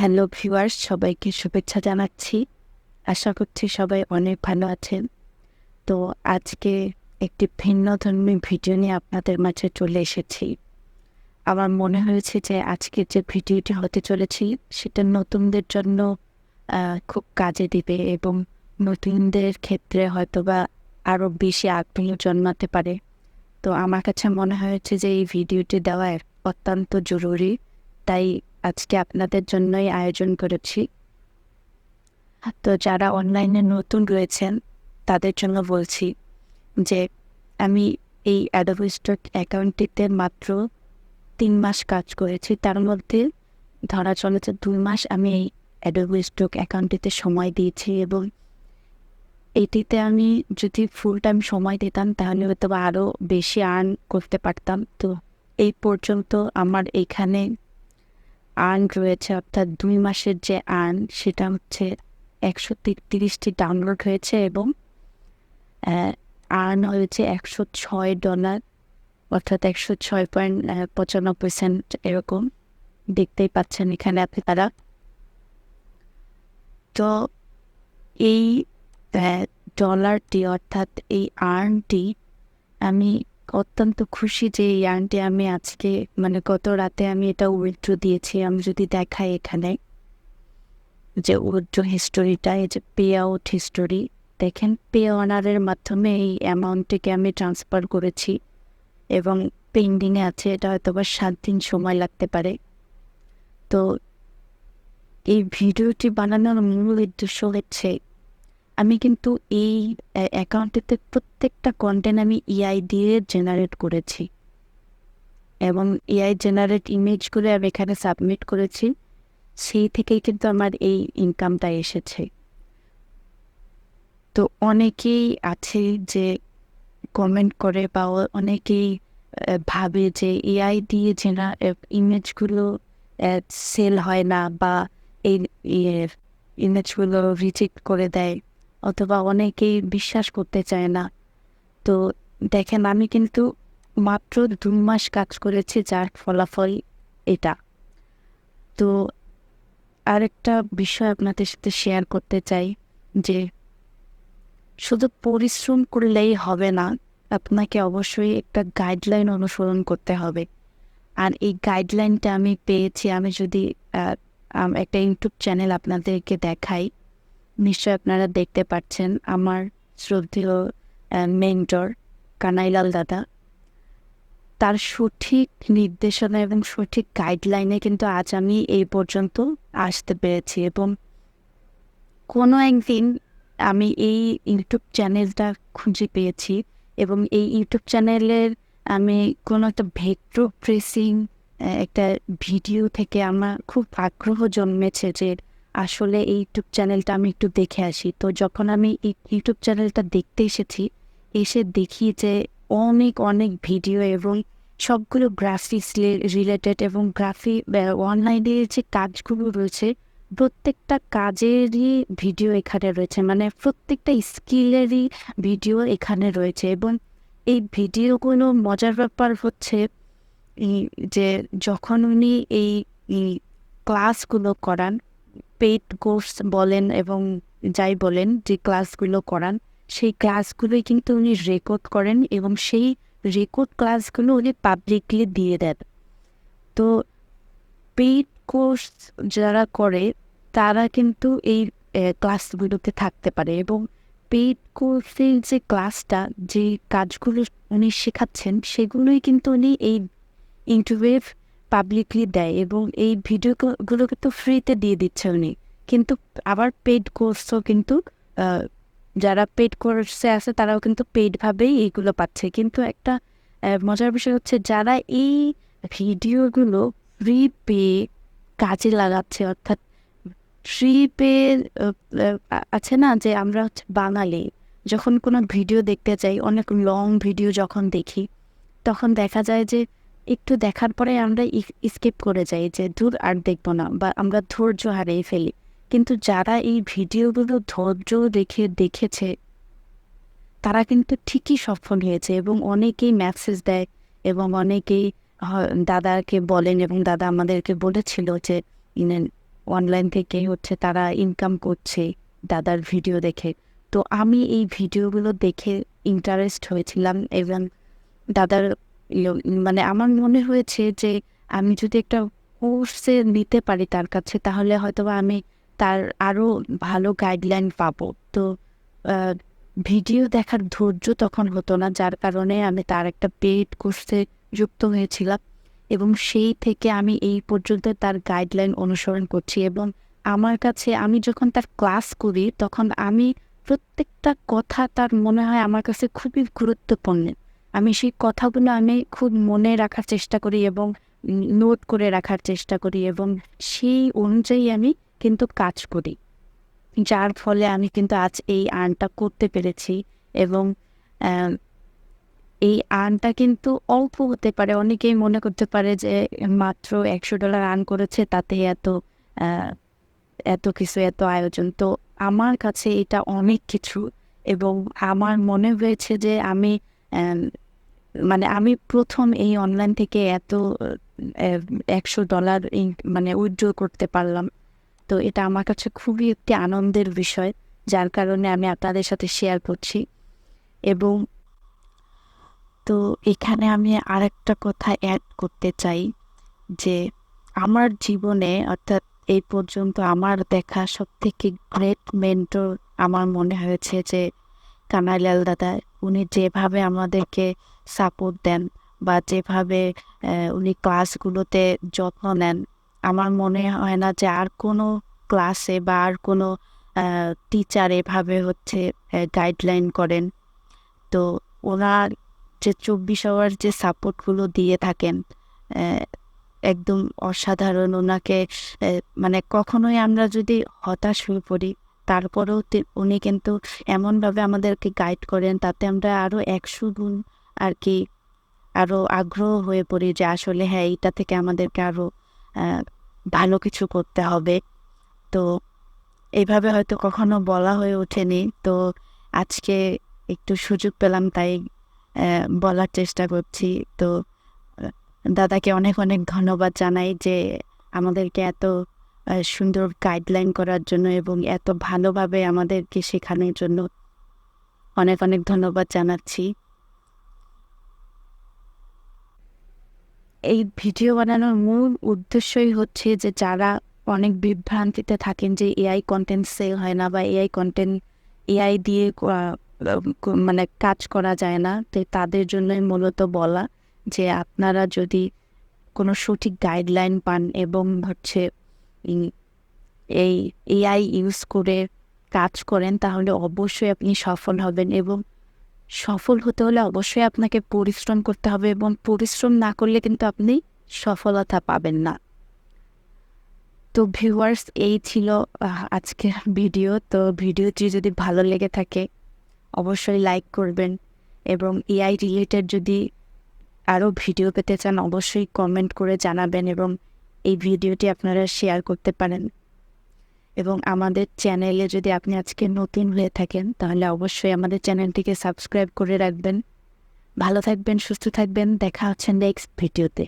Hello viewers, সবাইকে শুভেচ্ছা জানাচ্ছি। আশা করছি সবাই অনেক ভালো আছেন। তো আজকে একটি ভিন্ন ধর্মী ভিডিও নিয়ে আপনাদের মাঝে চলে এসেছি। আমার মনে হয়েছে যে আজকের যে ভিডিওটি হতে চলেছি, সেটা নতুনদের জন্য খুব কাজে দিবে এবং নতুনদের ক্ষেত্রে হয়তোবা আরও বেশি আগ্রহ জন্মাতে পারে। তো আমার কাছে মনে হয়েছে যে এই ভিডিওটি দেওয়া অত্যন্ত জরুরি। তাই আজকে আপনাদের জন্যই আয়োজন করেছি। তো যারা অনলাইনে নতুন রয়েছেন, তাদের জন্য বলছি যে, আমি এই অ্যাডোবি স্টক অ্যাকাউন্টটিতে মাত্র তিন মাস কাজ করেছি। তার মধ্যে ধরা চলেছে দুই মাস আমি এই অ্যাডোবি স্টক অ্যাকাউন্টটিতে সময় দিয়েছি এবং এটিতে আমি যদি ফুল টাইম সময় দিতাম, তাহলে হয়তো আরও বেশি আর্ন করতে পারতাম। তো এই পর্যন্ত আমার এইখানে আর্ন রয়েছে, অর্থাৎ দুই মাসের যে আর্ন সেটা হচ্ছে একশো তিরিশটি ডাউনলোড হয়েছে এবং আর্ন হয়েছে একশো ছয় ডলার অর্থাৎ একশো ছয় পয়েন্ট পঁচানব্বই সেন্ট এরকম দেখতেই পাচ্ছেন এখানে আপনি তারা। তো এই ডলারটি অর্থাৎ এই আর্নটি আমি অত্যন্ত খুশি যে এই আর্নটি আমি আজকে মানে গত রাতে আমি এটা উইথড্র দিয়েছি, আমি যদি দেখাই এখানে। যে উইথড্র হিস্টোরিটা, এই যে পে আউট হিস্টোরি, দেখেন, পে অনারের মাধ্যমে এই অ্যামাউন্টটিকে আমি ট্রান্সফার করেছি এবং পেন্ডিংয়ে আছে, এটা হয়তো বা সাত দিন সময় লাগতে পারে। তো এই ভিডিওটি বানানোর মূল উদ্দেশ্য হচ্ছে আমি কিন্তু এই অ্যাকাউন্টটিতে প্রত্যেকটা কন্টেন্ট আমি এআই দিয়ে জেনারেট করেছি। এবং এআই জেনারেট ইমেজগুলো আমি এখানে সাবমিট করেছি। সেই থেকেই কিন্তু আমার এই ইনকামটা এসেছে। তো অনেকেই আছে যে কমেন্ট করে বা অনেকেই ভাবে যে এআই দিয়ে জেনা ইমেজগুলো সেল হয় না বা এই ইমেজগুলো রিজেক্ট করে দেয়। অথবা অনেকেই বিশ্বাস করতে চায় না। তো দেখেন, আমি কিন্তু মাত্র দু মাস কাজ করেছি, যার ফলাফল এটা। তো আরেকটা বিষয় আপনাদের সাথে শেয়ার করতে চাই, যে শুধু পরিশ্রম করলেই হবে না, আপনাকে অবশ্যই একটা গাইডলাইন অনুসরণ করতে হবে। আর এই গাইডলাইনটা আমি পেয়েছি, আমি যদি একটা ইউটিউব চ্যানেল আপনাদেরকে দেখাই নিশ্চয় আপনারা দেখতে পাচ্ছেন আমার শ্রদ্ধেয় মেন্টর কানাইলাল দাদা। তার সঠিক নির্দেশনা এবং সঠিক গাইডলাইনে কিন্তু আজ আমি এই পর্যন্ত আসতে পেরেছি এবং কোনো একদিন আমি এই ইউটিউব চ্যানেলটা খুঁজে পেয়েছি এবং এই ইউটিউব চ্যানেলের আমি কোনো একটা ভেক্টর প্রেসিং একটা ভিডিও থেকে আমার খুব আগ্রহ জন্মেছে যে আসলে এই ইউটিউব চ্যানেলটা আমি একটু দেখে আসি। তো যখন আমি এই ইউটিউব চ্যানেলটা দেখতে এসেছি, এসে দেখি যে অনেক অনেক ভিডিও এবং সবগুলো গ্রাফিক্স রিলেটেড এবং গ্রাফি অনলাইনে যে কাজগুলো রয়েছে, প্রত্যেকটা কাজেরই ভিডিও এখানে রয়েছে। মানে প্রত্যেকটা স্কিলেরই ভিডিও এখানে রয়েছে এবং এই ভিডিওগুলো মজার ব্যাপার হচ্ছে যে যখন উনি এই ক্লাসগুলো করান পেইড কোর্স বলেন এবং যাই বলেন যে ক্লাসগুলো করান, সেই ক্লাসগুলোই কিন্তু উনি রেকর্ড করেন এবং সেই রেকর্ড ক্লাসগুলো উনি পাবলিকলি দিয়ে দেন। তো পেইড কোর্স যারা করে, তারা কিন্তু এই ক্লাসগুলোতে থাকতে পারে এবং পেইড কোর্সের যে ক্লাসটা যে কাজগুলো উনি শেখাচ্ছেন, সেগুলোই কিন্তু উনি এই ইউটিউবে পাবলিকলি দেয় এবং এই ভিডিওগুলো কিন্তু ফ্রিতে দিয়ে দিচ্ছে উনি। কিন্তু আবার পেড কোর্সও কিন্তু যারা পেড কোর্সে আছে তারাও কিন্তু পেইডভাবেই এইগুলো পাচ্ছে। কিন্তু একটা মজার বিষয় হচ্ছে যারা এই ভিডিওগুলো ফ্রি পেয়ে কাজে লাগাচ্ছে, অর্থাৎ ফ্রি পেয়ে আছে না যে আমরা হচ্ছে বাঙালি, যখন কোনো ভিডিও দেখতে যাই, অনেক লং ভিডিও যখন দেখি, তখন দেখা যায় যে একটু দেখার পরে আমরা স্কিপ করে যাই যে দূর আর দেখব না বা আমরা ধৈর্য হারিয়ে ফেলি। কিন্তু যারা এই ভিডিওগুলো ধৈর্য রেখে দেখেছে, তারা কিন্তু ঠিকই সফল হয়েছে এবং অনেকেই মেসেজ দেয় এবং অনেকেই দাদাকে বলেন এবং দাদা আমাদেরকে বলেছিল যে অনলাইন থেকে হচ্ছে তারা ইনকাম করছে দাদার ভিডিও দেখে। তো আমি এই ভিডিওগুলো দেখে ইন্টারেস্ট হয়েছিলাম এবং দাদার মানে আমার মনে হয়েছে যে আমি যদি একটা কোর্সে নিতে পারি তার কাছে, তাহলে হয়তো আমি তার আরও ভালো গাইডলাইন পাবো। তো ভিডিও দেখার ধৈর্য তখন হতো না, যার কারণে আমি তার একটা পেড কোর্সে যুক্ত হয়েছিলাম এবং সেই থেকে আমি এই পর্যন্ত তার গাইডলাইন অনুসরণ করছি এবং আমার কাছে আমি যখন তার ক্লাস করি, তখন আমি প্রত্যেকটা কথা তার মনে হয় আমার কাছে খুবই গুরুত্বপূর্ণ। আমি সেই কথাগুলো আমি খুব মনে রাখার চেষ্টা করি এবং নোট করে রাখার চেষ্টা করি এবং সেই অনুযায়ী আমি কিন্তু কাজ করি। যার ফলে আমি কিন্তু আজ এই আর্নটা করতে পেরেছি এবং এই আর্নটা কিন্তু অল্প হতে পারে। অনেকেই মনে করতে পারে যে মাত্র একশো ডলার আর্ন করেছে তাতে এত এত কিছু এত আয়োজন। তো আমার কাছে এটা অনেক কিছু এবং আমার মনে হয়েছে যে আম, মানে আমি প্রথম এই অনলাইন থেকে এত একশো ডলার মানে উইথড্র করতে পারলাম। তো এটা আমার কাছে খুবই একটি আনন্দের বিষয়, যার কারণে আমি আপনাদের সাথে শেয়ার করছি। এবং তো এখানে আমি আরেকটা কথা অ্যাড করতে চাই, যে আমার জীবনে অর্থাৎ এই পর্যন্ত আমার দেখা সব থেকে গ্রেট মেন্টর আমার মনে হয়েছে যে কানাইলাল দাদা। উনি যেভাবে আমাদেরকে সাপোর্ট দেন বা যেভাবে উনি ক্লাসগুলোতে যত্ন নেন, আমার মনে হয় না যে আর কোনো ক্লাসে বা আর কোনো টিচার এভাবে হচ্ছে গাইডলাইন করেন। তো ওনার যে চব্বিশ আওয়ার যে সাপোর্টগুলো দিয়ে থাকেন একদম অসাধারণ। ওনাকে মানে কখনোই আমরা যদি হতাশ হয়ে পড়ি তারপরেও উনি কিন্তু এমনভাবে আমাদেরকে গাইড করেন, তাতে আমরা আরও একশো গুণ আর কি আরও আগ্রহ হয়ে পড়ি যে আসলে হ্যাঁ এইটা থেকে আমাদেরকে আরও ভালো কিছু করতে হবে। তো এইভাবে হয়তো কখনো বলা হয়ে ওঠেনি। তো আজকে একটু সুযোগ পেলাম, তাই বলার চেষ্টা করছি। তো দাদাকে অনেক অনেক ধন্যবাদ জানাই যে আমাদেরকে এত সুন্দর গাইডলাইন করার জন্য এবং এত ভালোভাবে আমাদেরকে শেখানোর জন্য অনেক অনেক ধন্যবাদ জানাচ্ছি। এই ভিডিও বানানোর মূল উদ্দেশ্যই হচ্ছে যে যারা অনেক বিভ্রান্তিতে থাকেন যে এআই কন্টেন্ট সেল হয় না বা এআই কন্টেন্ট এআই দিয়ে মানে কাজ করা যায় না, তো তাদের জন্যই মূলত বলা যে আপনারা যদি কোনো সঠিক গাইডলাইন পান এবং হচ্ছে এই এআই ইউজ করে কাজ করেন, তাহলে অবশ্যই আপনি সফল হবেন এবং সফল হতে হলে অবশ্যই আপনাকে পরিশ্রম করতে হবে এবং পরিশ্রম না করলে কিন্তু আপনি সফলতা পাবেন না। তো ভিউয়ার্স এই ছিল আজকের ভিডিও তো ভিডিওটি যদি ভালো লেগে থাকে, অবশ্যই লাইক করবেন এবং এআই রিলেটেড যদি আরও ভিডিও পেতে চান, অবশ্যই কমেন্ট করে জানাবেন এবং এই ভিডিওটি আপনারা শেয়ার করতে পারেন। এবং আমাদের চ্যানেলে যদি আপনি আজকে নতুন হয়ে থাকেন, তাহলে অবশ্যই আমাদের চ্যানেলটিকে সাবস্ক্রাইব করে রাখবেন। ভালো থাকবেন, সুস্থ থাকবেন। দেখা হচ্ছে নেক্সট ভিডিওতে